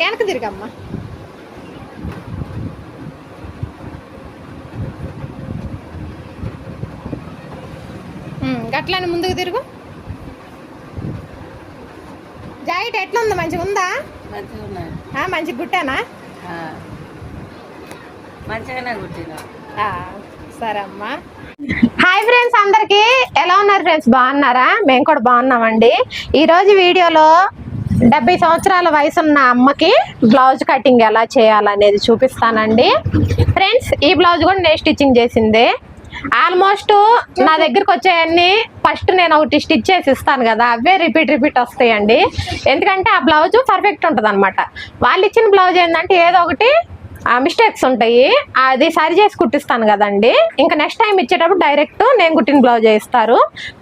వెనక తిరిగమ్మా. గట్లని ముందుకు తిరుగు. జాకెట్ ఎట్లా ఉంది? మంచిగా ఉందా మంచి గుట్టానా. మంచిగానే సరే అమ్మా హాయ్ ఫ్రెండ్స్ అందరికి ఎలా ఉన్నారు ఫ్రెండ్స్ బాగున్నారా? మేము కూడా బాగున్నామండి. ఈరోజు వీడియోలో డెబ్బై సంవత్సరాల వయసు ఉన్న అమ్మకి బ్లౌజ్ కటింగ్ ఎలా చేయాలనేది చూపిస్తానండి. ఫ్రెండ్స్ ఈ బ్లౌజ్ కూడా నేను స్టిచ్చింగ్ చేసింది. ఆల్మోస్ట్ నా దగ్గరకు వచ్చేయన్నీ ఫస్ట్ నేను ఒకటి స్టిచ్ చేసి ఇస్తాను కదా అవే రిపీట్ రిపీట్ వస్తాయండి. ఎందుకంటే ఆ బ్లౌజ్ పర్ఫెక్ట్ ఉంటుంది అనమాట వాళ్ళు ఇచ్చిన బ్లౌజ్ ఏంటంటే ఏదో ఒకటి మిస్టేక్స్ ఉంటాయి. అది సరి చేసి కుట్టిస్తాను కదండి. ఇంకా నెక్స్ట్ టైం ఇచ్చేటప్పుడు డైరెక్ట్ నేను కుట్టిన బ్లౌజ్ ఇస్తారు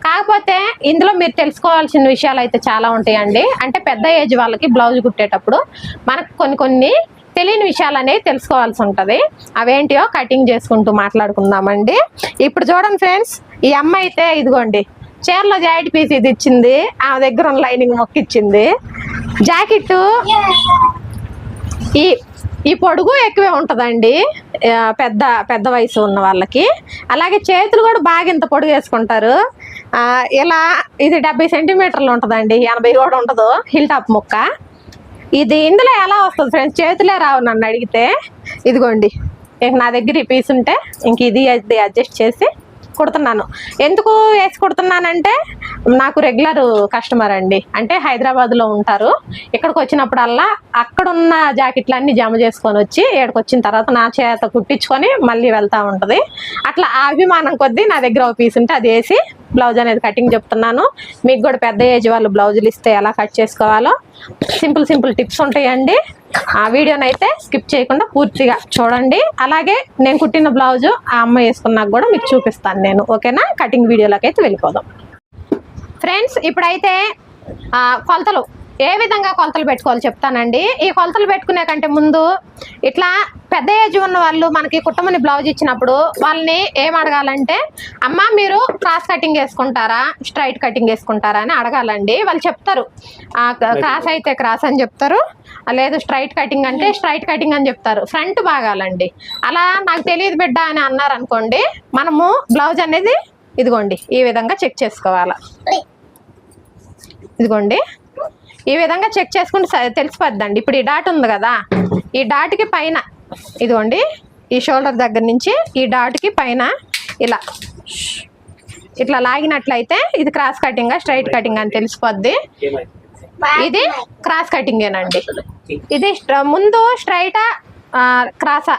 కాకపోతే ఇందులో మీరు తెలుసుకోవాల్సిన విషయాలు అయితే చాలా ఉంటాయండి. అంటే పెద్ద ఏజ్ వాళ్ళకి బ్లౌజ్ కుట్టేటప్పుడు మనకు కొన్ని కొన్ని తెలియని విషయాలు అనేవి తెలుసుకోవాల్సి ఉంటుంది. అవేంటియో కటింగ్ చేసుకుంటూ మాట్లాడుకుందామండి. ఇప్పుడు చూడండి ఫ్రెండ్స్ ఈ అమ్మ అయితే ఇదిగోండి. చీరలో జాకెట్ పీస్ ఇది ఇచ్చింది. ఆమె దగ్గర ఉన్న లైనింగ్ మొక్క ఇచ్చింది జాకెట్ ఈ ఈ పొడుగు ఎక్కువే ఉంటుందండి. పెద్ద పెద్ద వయసు ఉన్న వాళ్ళకి. అలాగే చేతులు కూడా బాగా ఇంత పొడుగు వేసుకుంటారు. ఇలా ఇది డెబ్బై సెంటీమీటర్లు ఉంటుందండి. ఎనభై కూడా ఉండదు. హిల్ టాప్ ముక్క. ఇది ఇందులో ఎలా వస్తుంది ఫ్రెండ్స్ చేతులే రావు నన్ను అడిగితే. ఇదిగోండి. ఇంక నా దగ్గర ఈ పీస్ ఉంటే ఇంక ఇది అది అడ్జస్ట్ చేసి కుడుతున్నాను. ఎందుకు వేసి కుడుతున్నానంటే నాకు రెగ్యులర్ కస్టమర్ అండి. అంటే హైదరాబాద్లో ఉంటారు. ఇక్కడికి వచ్చినప్పుడల్లా అక్కడున్న జాకెట్లన్నీ జమ చేసుకొని వచ్చి ఇక్కడికి వచ్చిన తర్వాత నా చేత కుట్టించుకొని మళ్ళీ వెళ్తూ ఉంటుంది. అట్లా అభిమానం కొద్దీ నా దగ్గర ఒక పీస్ ఉంటే అది వేసి బ్లౌజ్ అనేది కటింగ్ చెప్తున్నాను. మీకు కూడా పెద్ద ఏజ్ వాళ్ళు బ్లౌజులు ఇస్తే ఎలా కట్ చేసుకోవాలో సింపుల్ సింపుల్ టిప్స్ ఉంటాయండి. ఆ వీడియోని అయితే స్కిప్ చేయకుండా పూర్తిగా చూడండి. అలాగే నేను కుట్టిన బ్లౌజు ఆ అమ్మ వేసుకున్నాక కూడా మీకు చూపిస్తాను నేను. ఓకేనా? కటింగ్ వీడియోలోకి అయితే వెళ్ళిపోదాం. ఫ్రెండ్స్ ఇప్పుడైతే కొలతలు. ఏ విధంగా కొలతలు పెట్టుకోవాలో చెప్తానండి. ఈ కొలతలు పెట్టుకునే కంటే ముందు ఇట్లా పెద్ద ఏజ్ ఉన్న వాళ్ళు మనకి కుట్టమని బ్లౌజ్ ఇచ్చినప్పుడు వాళ్ళని ఏం అడగాలంటే అమ్మ మీరు క్రాస్ కటింగ్ వేసుకుంటారా? స్ట్రైట్ కటింగ్ వేసుకుంటారా? అని అడగాలండి. వాళ్ళు చెప్తారు. ఆ, క్రాస్ అయితే క్రాస్ అని చెప్తారు. లేదు స్ట్రైట్ కటింగ్ అంటే స్ట్రైట్ కటింగ్ అని చెప్తారు. ఫ్రంట్ భాగాలండి. అలా నాకు తెలియదు బిడ్డ అని అన్నారు అనుకోండి మనము బ్లౌజ్ అనేది ఇదిగోండి ఈ విధంగా చెక్ చేసుకోవాలి. ఇదిగోండి. ఈ విధంగా చెక్ చేసుకుంటే తెలిసిపోద్దండి. ఇప్పుడు ఈ డాట్ ఉంది కదా ఈ డాట్కి పైన ఇదిగోండి ఈ షోల్డర్ దగ్గర నుంచి ఈ డాట్కి పైన ఇలా. ఇట్లా లాగినట్లయితే ఇది క్రాస్ కటింగ్ స్ట్రైట్ కటింగ్ అని తెలిసిపోద్ది. ఇది క్రాస్ కటింగేనండి. ఇది ముందు స్ట్రైటా క్రాసా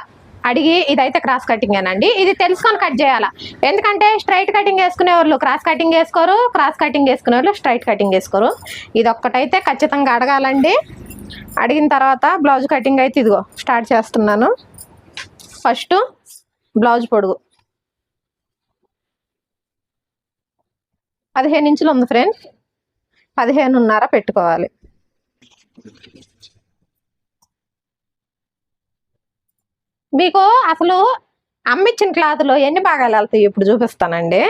అడిగి ఇదైతే క్రాస్ కటింగేనండి. ఇది తెలుసుకొని కట్ చేయాలా? ఎందుకంటే స్ట్రైట్ కటింగ్ వేసుకునే వాళ్ళు క్రాస్ కటింగ్ వేసుకోరు క్రాస్ కటింగ్ వేసుకునే వాళ్ళు స్ట్రైట్ కటింగ్ వేసుకోరు. ఇది ఒక్కటైతే ఖచ్చితంగా అడగాలండి. అడిగిన తర్వాత బ్లౌజ్ కటింగ్ అయితే ఇదిగో స్టార్ట్ చేస్తున్నాను. ఫస్ట్ బ్లౌజ్ పొడుగు. పదిహేను ఇంచులు ఉంది ఫ్రెండ్స్ పదిహేనున్నర పెట్టుకోవాలి. మీకు అసలు అమ్మిచ్చిన క్లాత్లో ఎన్ని భాగాలు వెళ్తాయి ఇప్పుడు చూపిస్తానండి.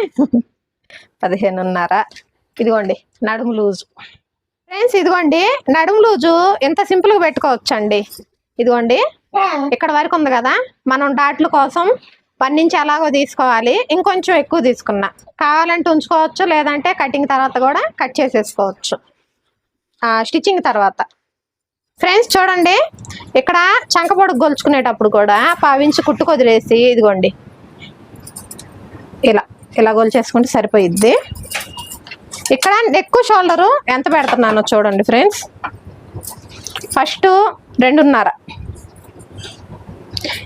పదిహేనున్నర. ఇదిగోండి నడుము లూజు. ఫ్రెండ్స్ ఇదిగోండి నడుము లూజు ఎంత సింపుల్గా పెట్టుకోవచ్చండి. ఇదిగోండి ఇక్కడ వరకు ఉంది కదా మనం డాట్ల కోసం వన్ ఇంచ్ ఎలాగో తీసుకోవాలి ఇంకొంచెం ఎక్కువ తీసుకున్నా. కావాలంటే ఉంచుకోవచ్చు లేదంటే కటింగ్ తర్వాత కూడా కట్ చేసేసుకోవచ్చు. స్టిచ్చింగ్ తర్వాత. ఫ్రెండ్స్ చూడండి ఇక్కడ చంకపొడుగు గొలుచుకునేటప్పుడు కూడా పావించి కుట్టు కొదిలేసి ఇదిగోండి. ఇలా ఇలా గొలిచేసుకుంటే సరిపోయిద్ది. ఇక్కడ నెక్ షోల్డరు ఎంత పెడుతున్నానో చూడండి ఫ్రెండ్స్ ఫస్ట్ రెండున్నర.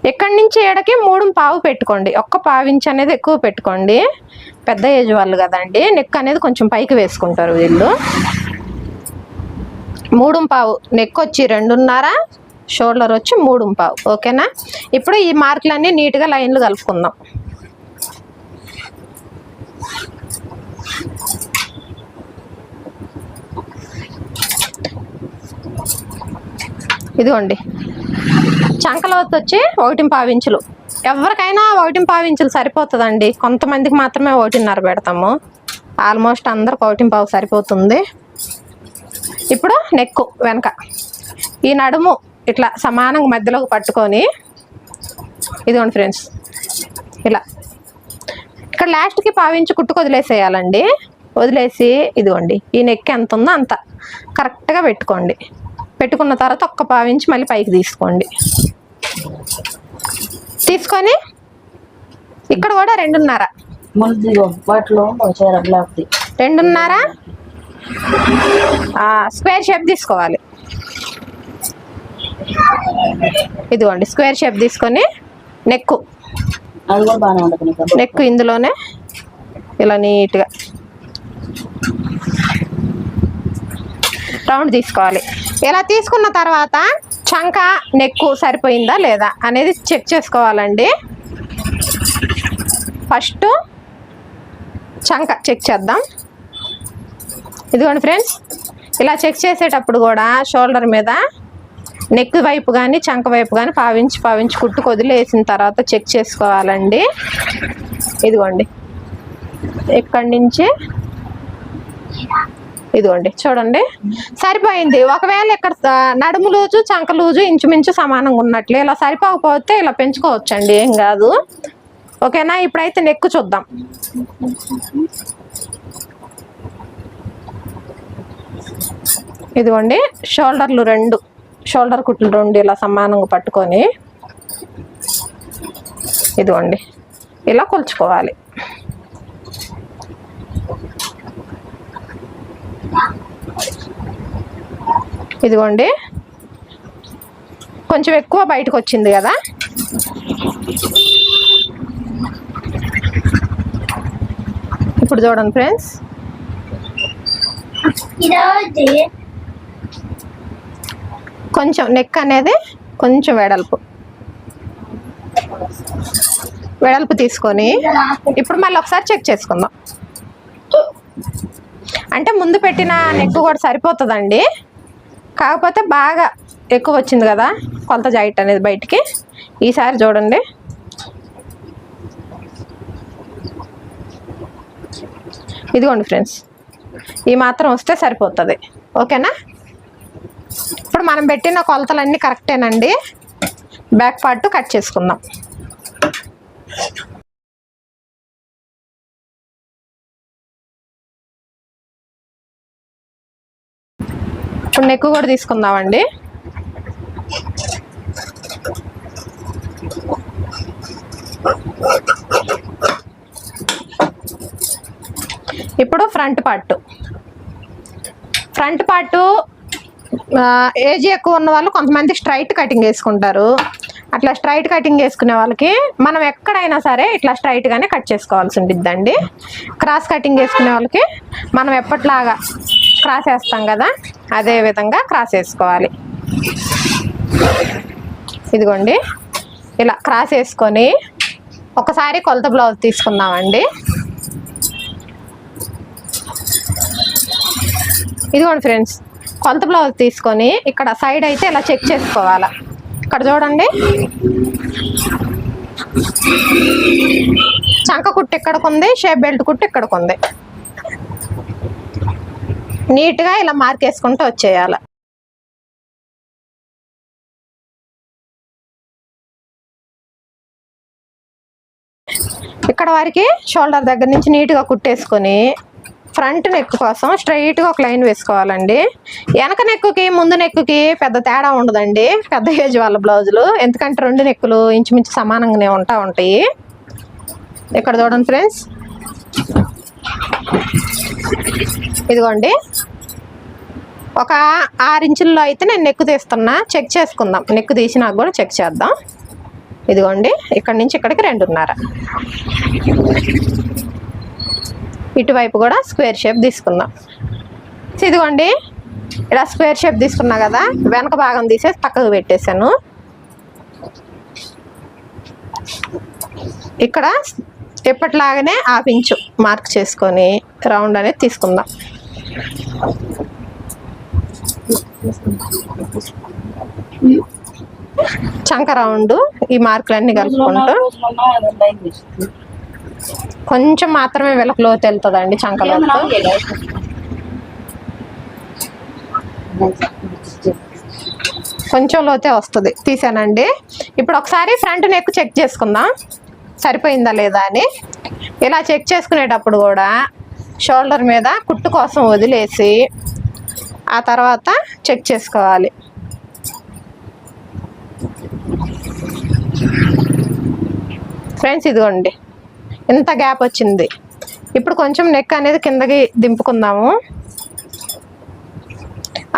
ఇక్కడి నుంచి ఏడకి మూడు పావు పెట్టుకోండి. ఒక్క పావించి అనేది ఎక్కువ పెట్టుకోండి. పెద్ద ఏజ్ వాళ్ళు కదండి. నెక్ అనేది కొంచెం పైకి వేసుకుంటారు వీళ్ళు. మూడు పావు. నెక్ వచ్చి రెండున్నర షోల్డర్ వచ్చి మూడు పావు. ఓకేనా ఇప్పుడు ఈ మార్కులన్నీ నీట్గా లైన్లు కలుపుకుందాం. ఇదిగోండి. చంకలోతు వచ్చి ఒకటి పావించులు. ఎవరికైనా ఒకటి పావించులు సరిపోతుందండి. కొంతమందికి మాత్రమే ఒకటిన్నర పెడతాము. ఆల్మోస్ట్ అందరికి ఒకటి పావు సరిపోతుంది. ఇప్పుడు నెక్కు వెనక. ఈ నడుము ఇట్లా సమానంగా మధ్యలోకి పట్టుకొని ఇదిగోండి ఫ్రెండ్స్. ఇలా. ఇక్కడ లాస్ట్కి పావించి కుట్టుకు వదిలేసేయాలండి. వదిలేసి ఇదిగోండి. ఈ నెక్ ఎంత ఉందో అంత. కరెక్ట్గా పెట్టుకోండి. పెట్టుకున్న తర్వాత ఒక్క పావించి మళ్ళీ పైకి తీసుకోండి. తీసుకొని ఇక్కడ కూడా రెండున్నర. రెండున్నర. స్క్వేర్ షేప్ తీసుకోవాలి. ఇదిగోండి స్క్వేర్ షేప్ తీసుకొని నెక్కు. అది కూడా బాగానే ఉండదు నీకు నెక్ ఇందులోనే. ఇలా నీట్గా. రౌండ్ తీసుకోవాలి. ఇలా తీసుకున్న తర్వాత చంక నెక్కు సరిపోయిందా లేదా అనేది చెక్ చేసుకోవాలండి. ఫస్ట్ చంక చెక్ చేద్దాం. ఇదిగోండి ఫ్రెండ్స్ ఇలా చెక్ చేసేటప్పుడు కూడా షోల్డర్ మీద నెక్ వైపు కానీ చంక వైపు కానీ పావించి పావించి కుట్టు వదిలేసిన తర్వాత చెక్ చేసుకోవాలండి. ఇదిగోండి ఇక్కడి నుంచి? ఇదిగోండి. చూడండి. సరిపోయింది. ఒకవేళ ఇక్కడ నడుము లూజు చంక లూజు ఇంచుమించు సమానంగా ఉన్నట్లు ఇలా సరిపోకపోతే ఇలా పెంచుకోవచ్చండి. ఏం కాదు. ఓకేనా? ఇప్పుడైతే నెక్కు చూద్దాం. ఇదిగోండి. షోల్డర్లు రెండు. షోల్డర్ కుట్లు రెండు ఇలా సమానంగా పట్టుకొని ఇదిగోండి. ఇలా కొలుచుకోవాలి. ఇదిగోండి. కొంచెం ఎక్కువ బయటకు వచ్చింది కదా. ఇప్పుడు చూడండి ఫ్రెండ్స్. కొంచెం నెక్ అనేది కొంచెం వెడల్పు. వెడల్పు తీసుకొని ఇప్పుడు మళ్ళీ ఒకసారి చెక్ చేసుకుందాం. అంటే ముందు పెట్టిన నెక్ కూడా సరిపోతుందండి. కాకపోతే బాగా ఎక్కువ వచ్చింది కదా కొలత జాయిట్ అనేది బయటికి. ఈసారి చూడండి. ఇదిగోండి ఫ్రెండ్స్ ఈ మాత్రం వస్తే సరిపోతుంది. ఓకేనా? ఇప్పుడు మనం పెట్టిన కొలతలన్నీ కరెక్టేనండి. బ్యాక్ పార్ట్ కట్ చేసుకుందాం. ఇప్పుడు నెక్ కూడా తీసుకుందామండి. ఇప్పుడు front part. Front part age ఎక్కువ ఉన్న వాళ్ళు కొంతమంది స్ట్రైట్ కటింగ్ వేసుకుంటారు. అట్లా స్ట్రైట్ కటింగ్ వేసుకునే వాళ్ళకి మనం ఎక్కడైనా సరే ఇట్లా స్ట్రైట్గానే కట్ చేసుకోవాల్సి ఉంటుందండి క్రాస్ కటింగ్ వేసుకునే వాళ్ళకి మనం ఎప్పట్లాగా క్రాస్ వేస్తాం కదా అదే విధంగా క్రాస్ వేసుకోవాలి ఇదిగోండి ఇలా క్రాస్ వేసుకొని ఒకసారి కొలత బ్లౌజ్ తీసుకుందామండి. ఇదిగోండి ఫ్రెండ్స్ కొలత బ్లౌజ్ తీసుకొని ఇక్కడ సైడ్ అయితే ఇలా చెక్ చేసుకోవాలా. ఇక్కడ చూడండి. చంక కుట్టు ఇక్కడికి ఉంది షేప్ బెల్ట్ కుట్టు ఇక్కడికి ఉంది నీట్గా ఇలా మార్క్ వేసుకుంటూ వచ్చేయాలి. ఇక్కడ వారికి షోల్డర్ దగ్గర నుంచి నీట్గా కుట్టేసుకొని ఫ్రంట్ నెక్ కోసం స్ట్రైట్గా ఒక లైన్ వేసుకోవాలండి. వెనక నెక్కుకి ముందు నెక్కుకి పెద్ద తేడా ఉండదండి. పెద్ద ఏజ్ వాళ్ళ బ్లౌజులు. ఎందుకంటే రెండు నెక్కులు ఇంచుమించు సమానంగానే ఉంటా ఉంటాయి. ఇక్కడ చూడండి ఫ్రెండ్స్. ఇదిగోండి. ఒక ఆరు ఇంచుల్లో అయితే నేను నెక్కు తీస్తున్నా. చెక్ చేసుకుందాం. నెక్కు తీసినాక కూడా చెక్ చేద్దాం. ఇదిగోండి. ఇక్కడ నుంచి ఇక్కడికి రెండున్నర. ఇటువైపు కూడా స్క్వేర్ షేప్ తీసుకుందాం. ఇదిగోండి. ఇలా స్క్వేర్ షేప్ తీసుకున్నా కదా వెనక భాగం తీసేసి పక్కకు పెట్టేశాను. ఇక్కడ ఎప్పటిలాగానే హాఫ్ ఇంచు మార్క్ చేసుకొని రౌండ్ అనేది తీసుకుందాం. చంక రౌండ్ ఈ మార్కులన్నీ కలుపుకుంటూ కొంచెం మాత్రమే వెలకలో లోతు వెళ్తుందండి చంకలోతు కొంచెం లోతే వస్తుంది. తీసానండి. ఇప్పుడు ఒకసారి ఫ్రంట్ నెక్ చెక్ చేసుకుందాం. సరిపోయిందా లేదా అని ఇలా చెక్ చేసుకునేటప్పుడు కూడా షోల్డర్ మీద కుట్టు కోసం వదిలేసి ఆ తర్వాత చెక్ చేసుకోవాలి. ఫ్రెండ్స్ ఇదిగోండి ఇంత గ్యాప్ వచ్చింది. ఇప్పుడు కొంచెం నెక్ అనేది కిందకి దింపుకుందాము.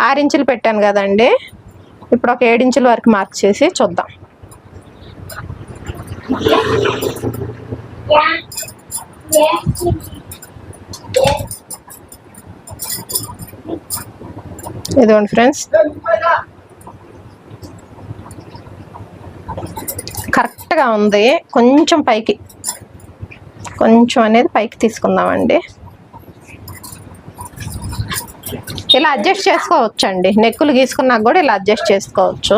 ఆరించులు పెట్టాను కదండి. ఇప్పుడు ఒక ఏడు ఇంచుల వరకు మార్క్ చేసి చూద్దాం. ఇదిగోండి ఫ్రెండ్స్. కరెక్ట్గా ఉంది. కొంచెం పైకి. కొంచెం అనేది పైకి తీసుకుందామండి. ఇలా అడ్జస్ట్ చేసుకోవచ్చు అండి నెక్కులు గీసుకున్నాక కూడా ఇలా అడ్జస్ట్ చేసుకోవచ్చు.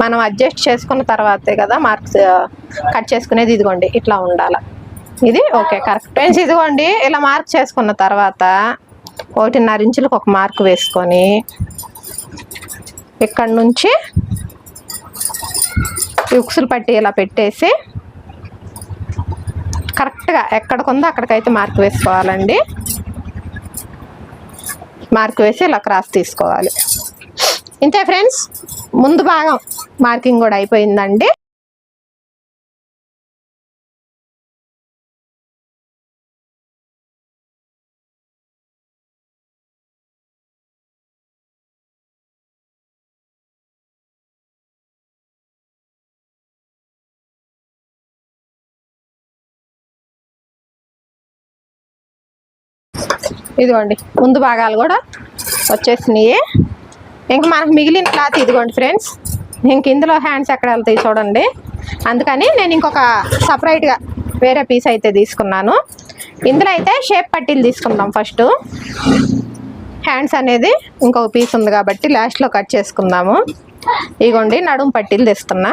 మనం అడ్జస్ట్ చేసుకున్న తర్వాతే కదా మార్క్స్ కట్ చేసుకునేది ఇదిగోండి ఇట్లా ఉండాలి. ఇది ఓకే కరెక్ట్ ఫ్రెండ్స్ ఇదిగోండి ఇలా మార్క్ చేసుకున్న తర్వాత ఒకటిన్నర ఇంచులకు ఒక మార్క్ వేసుకొని ఇక్కడ నుంచి ఉక్సులు పట్టి ఇలా పెట్టేసి కరెక్ట్గా ఎక్కడికి ఉందో అక్కడికైతే మార్క్ వేసుకోవాలండి. మార్క్ వేసి ఇలా క్రాస్ తీసుకోవాలి. ఇంతే ఫ్రెండ్స్ ముందు భాగం. మార్కింగ్ కూడా అయిపోయిందండి. ఇదిగోండి ముందు భాగాలు కూడా వచ్చేసినాయి. ఇంకా మనకు మిగిలిన క్లాత్ ఇదిగోండి ఫ్రెండ్స్. ఇంక ఇందులో హ్యాండ్స్ ఎక్కడ వెళ్తాయి చూడండి. అందుకని నేను ఇంకొక సపరేట్గా వేరే పీస్ అయితే తీసుకున్నాను. ఇందులో అయితే షేప్ పట్టీలు తీసుకుందాం ఫస్ట్ హ్యాండ్స్ అనేది ఇంకొక పీస్ ఉంది కాబట్టి లాస్ట్లో కట్ చేసుకుందాము. ఇగోండి నడుము పట్టీలు తెస్తున్నా.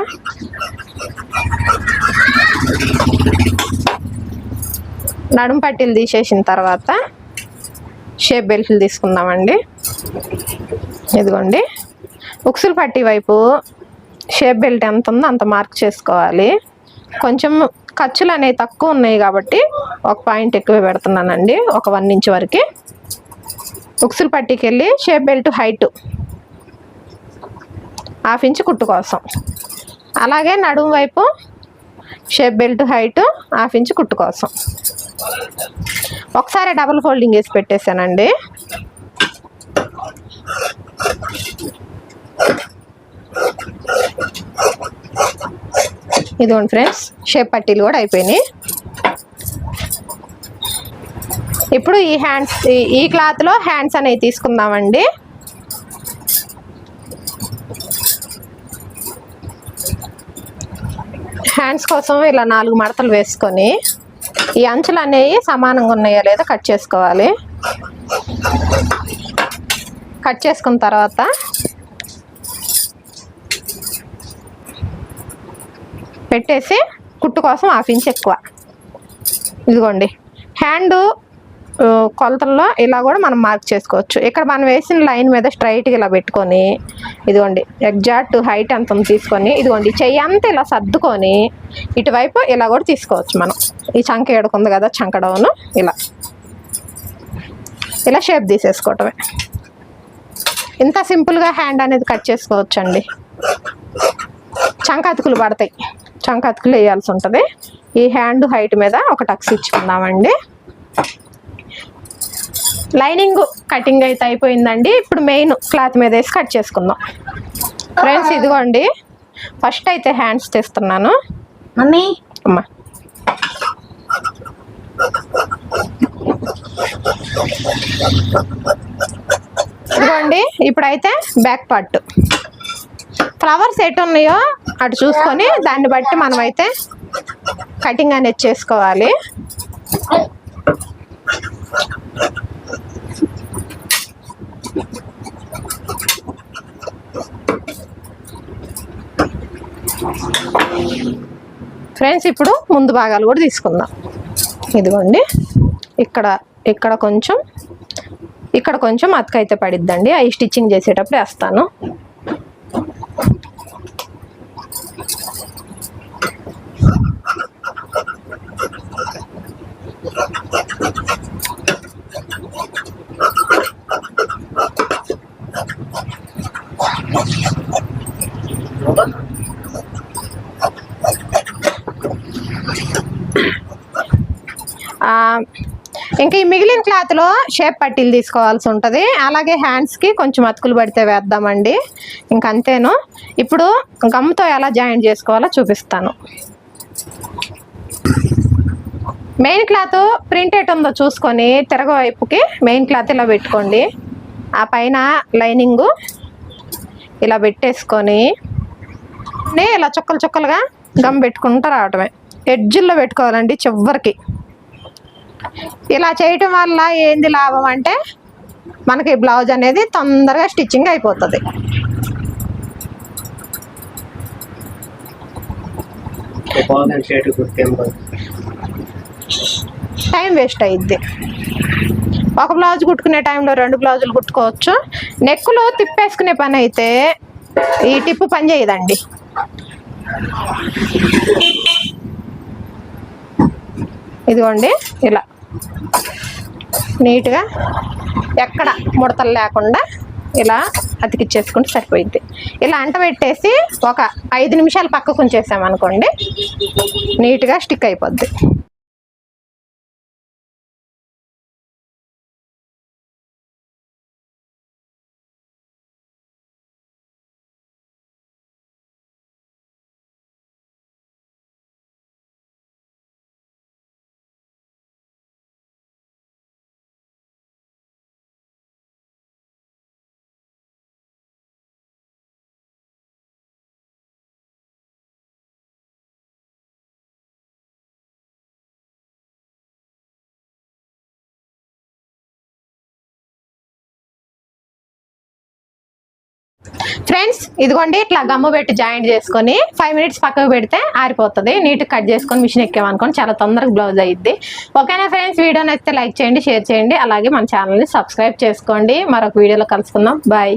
నడుము పట్టీలు తీసేసిన తర్వాత షేప్ బెల్ట్లు తీసుకుందామండి. ఇదిగోండి. ఉక్సులు పట్టి వైపు షేప్ బెల్ట్ ఎంత ఉందో అంత మార్క్ చేసుకోవాలి. కొంచెం ఖర్చులు అనేవి తక్కువ ఉన్నాయి కాబట్టి ఒక పాయింట్ ఎక్కువ పెడుతున్నానండి ఒక వన్ ఇంచ్ వరకు. ఉక్సులు పట్టుకెళ్ళి shape belt height half inch కుట్టు కోసం. అలాగే నడుము వైపు shape belt height half inch కుట్టు కోసం. ఒకసారి డబుల్ ఫోల్డింగ్ వేసి పెట్టేశానండి. ఇదిగోండి ఫ్రెండ్స్ షేప్ పట్టీలు కూడా అయిపోయినాయి. ఇప్పుడు ఈ హ్యాండ్స్ ఈ- క్లాత్లో హ్యాండ్స్ అనేవి తీసుకుందామండి. హ్యాండ్స్ కోసం ఇలా నాలుగు మడతలు వేసుకొని ఈ అంచులు అనేవి సమానంగా ఉన్నాయా లేదా కట్ చేసుకోవాలి. కట్ చేసుకున్న తర్వాత పెట్టేసి కుట్టు కోసం హాఫ్ ఇంచ్ ఎక్కువ. ఇదిగోండి. హ్యాండ్ కొలతల్లో ఇలా కూడా మనం మార్క్ చేసుకోవచ్చు. ఇక్కడ మనం వేసిన లైన్ మీద స్ట్రైట్గా ఇలా పెట్టుకొని ఇదిగోండి ఎగ్జాక్ట్ హైట్ అంత తీసుకొని ఇదిగోండి చెయ్యి అంతా ఇలా సర్దుకొని ఇటువైపు ఇలా కూడా తీసుకోవచ్చు మనం. ఈ చంక ఏడుకుంది కదా చంక డౌన్ ఇలా. ఇలా షేప్ తీసేసుకోవటమే. ఇంత సింపుల్గా హ్యాండ్ అనేది కట్ చేసుకోవచ్చు అండి చంక అతుకులు పడతాయి. చంక అతుకులు వేయాల్సి ఉంటుంది. ఈ హ్యాండ్ హైట్ మీద ఒక టక్స్ ఇచ్చుకుందామండి. లైనింగ్ కటింగ్ అయితే అయిపోయిందండి. ఇప్పుడు మెయిన్ క్లాత్ మీద వేసి కట్ చేసుకుందాం. ఫ్రెండ్స్ ఇదిగోండి. ఫస్ట్ అయితే హ్యాండ్స్ తెస్తున్నాను. మమ్మీ. అమ్మా. ఇదిగోండి ఇప్పుడైతే బ్యాక్ పార్ట్. ఫ్లవర్స్ ఎటు ఉన్నాయో అటు చూసుకొని దాన్ని బట్టి మనం అయితే కటింగ్ అనేది చేసుకోవాలి. ఫ్రెండ్స్ ఇప్పుడు ముందు భాగాలు కూడా తీసుకుందాం. ఇదిగోండి. ఇక్కడ ఇక్కడ కొంచెం ఇక్కడ కొంచెం అతకైతే పడిద్దండి. అవి స్టిచ్చింగ్ చేసేటప్పుడు వేస్తాను. ఇంకా ఈ మిగిలిన క్లాత్లో షేప్ పట్టీలు తీసుకోవాల్సి ఉంటుంది. అలాగే హ్యాండ్స్కి కొంచెం అతుకులు పడితే వేద్దామండి. ఇంకంతేను ఇప్పుడు గమ్తో ఎలా జాయింట్ చేసుకోవాలో చూపిస్తాను. మెయిన్ క్లాత్ ప్రింట్ ఉందో చూసుకొని తిరగ వైపుకి మెయిన్ క్లాత్ ఇలా పెట్టుకోండి. ఆ పైన లైనింగు ఇలా పెట్టేసుకొని ఇలా చుక్కలు చుక్కలుగా గమ్ పెట్టుకుంటూ రావటమే. ఎడ్జిల్లో పెట్టుకోవాలండి చివరికి. ఇలా చేయటం వల్ల ఏంది లాభం అంటే మనకి బ్లౌజ్ అనేది తొందరగా స్టిచ్చింగ్ అయిపోతుంది. టైం వేస్ట్ అయ్యిద్ది ఒక బ్లౌజ్ కుట్టుకునే టైంలో రెండు బ్లౌజులు కుట్టుకోవచ్చు. నెక్కులు తిప్పేసుకునే పని అయితే ఈ టిప్పు పని చేయదండి. ఇదిగోండి ఇలా. నీట్గా ఎక్కడ ముడతలు లేకుండా ఇలా అతికిచ్చేసుకుంటే సరిపోయింది ఇలా అంట పెట్టేసి ఒక ఐదు నిమిషాలు పక్కకు ఉంచేసామనుకోండి నీట్గా స్టిక్ అయిపోద్ది. ఫ్రెండ్స్ ఇదిగోండి ఇట్లా గమ్ము పెట్టి జాయింట్ చేసుకొని ఫైవ్ మినిట్స్ పక్కకు పెడితే ఆరిపోతుంది. నీట్గా కట్ చేసుకొని మిషన్ ఎక్కామనుకోండి చాలా తొందరగా బ్లౌజ్ అయ్యిద్ది ఓకేనా ఫ్రెండ్స్ వీడియో నచ్చితే లైక్ చేయండి షేర్ చేయండి. అలాగే మన ఛానల్ని సబ్స్క్రైబ్ చేసుకోండి. మరొక వీడియోలో కలుసుకుందాం. బాయ్